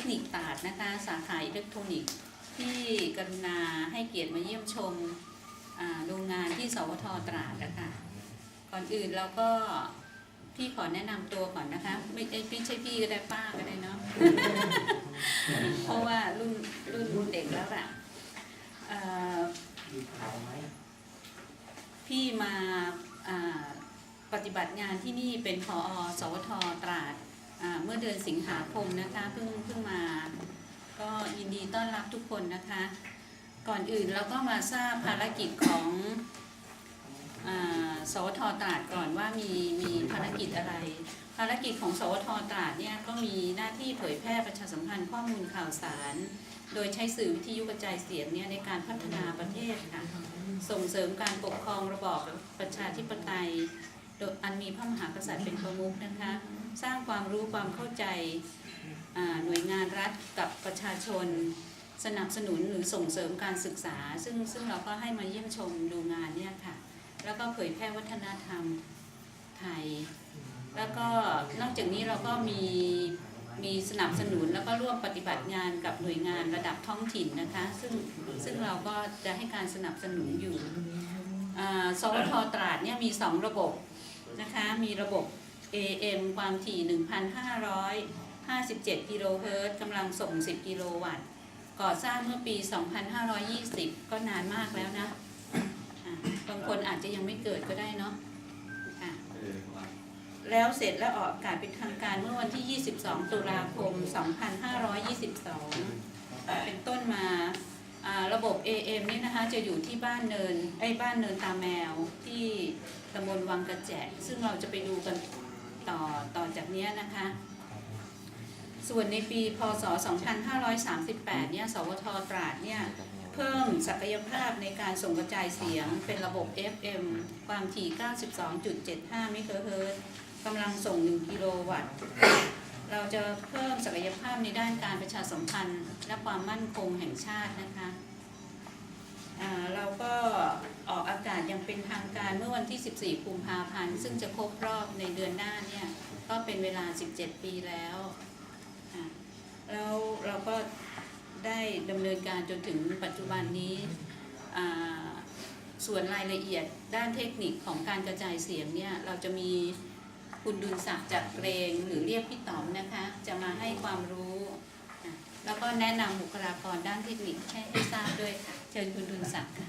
คนิคตราดนะคะ สาขาอิเล็กทรอนิกส์ที่กรุณาให้เกียรติมาเยี่ยมชมโรงงานที่สวทตราดนะคะก่อนอื่นเราก็พี่ขอแนะนำตัวก่อนนะคะ ไม่ไม่ไม่ใช่พี่ก็ได้ป้าก็ได้เนาะเพราะว่ารุ่นรุ่นเด็กแล้วอะเอ่อพี่มาปฏิบัติงานที่นี่เป็นพอสวทตรา เมื่อเดือนสิงหาคมนะคะเพิ่งเพิ่งมา ก็ยินดีต้อนรับทุกคนนะคะ ก่อนอื่นเราก็มาทราบภารกิจของอสวทตราดก่อนว่ามีมีภารกิจอะไร ภารกิจของสวทตราดเนี่ยก็มีหน้าที่เผยแพร่ประชาสัมพันธ์ข้อมูลข่าวสาร โดยใช้สื่อวิทยุกระจายเสียงเนี่ยในการพัฒนาประเทศค่ะส่งเสริมการปกครองระบอบประชาธิปไตยโดยอันมีพระมหากษัตริย์เป็นประมุขนะคะ สร้างความรู้ความเข้าใจหน่วยงานรัฐกับประชาชน สนับสนุนหรือส่งเสริมการศึกษา ซึ่งซึ่งเราก็ให้มาเยี่ยมชมดูงานเนี่ยค่ะ แล้วก็เผยแพร่วัฒนธรรมไทย แล้วก็นอกจากนี้เราก็มีมีสนับสนุนแล้วก็ร่วมปฏิบัติงานกับหน่วยงานระดับท้องถิ่นนะคะ ซึ่งซึ่งเราก็จะให้การสนับสนุนอยู่สวทตราดเนี่ยมี 2 ระบบนะคะ มีระบบ AM ความถี่ 1,557 กิโลเฮิรตซ์กำลังส่ง 10 กิโลวัตต์ ก่อสร้างเมื่อปี 2520 ก็นานมากแล้วนะะบางคนอาจจะยังไม่เกิดก็ได้เนาะะแล้วเสร็จแล้วออกอากาศเป็นทางการเมื่อวันที่ 22 ตุลาคม 2522 เป็นต้นมาระบบ AM นี่นะคะจะอยู่ที่บ้านเนินไอ้บ้านเนินตาแมวที่ตำบลวังกระแจซึ่งเราจะไปดูกัน ต่อต่อจากนี้นะคะ ส่วนในปีพศ 2538 เนี่ย สวทตราดเนี่ยเพิ่มศักยภาพในการส่งกระจายเสียงเป็นระบบ FM ความถี่ 92.75 เมกะเฮิรตซ์กำลังส่ง 1 กิโลวัตต์ เราจะเพิ่มศักยภาพในด้านการประชาสัมพันธ์ และความมั่นคงแห่งชาตินะคะอ่าเราก็ออกอากาศอย่าง เป็นทางการเมื่อวันที่ 14กุมภาพันธ์ซึ่งจะครบรอบในเดือนหน้าเนี่ยก็เป็นเวลา 17 ปีแล้วแล้วเราก็ได้ดำเนินการจนถึงปัจจุบันนี้ ส่วนรายละเอียดด้านเทคนิคของการกระจายเสียงเนี่ยเราจะมีคุณดุลศักดิ์จากเกรงหรือเรียกพี่ต๋อมนะคะ จะมาให้ความรู้ แล้วก็แนะนำบุคลากรด้านเทคนิคให้ให้ทราบด้วยค่ะ เชิญคุณดุลศักดิ์ค่ะ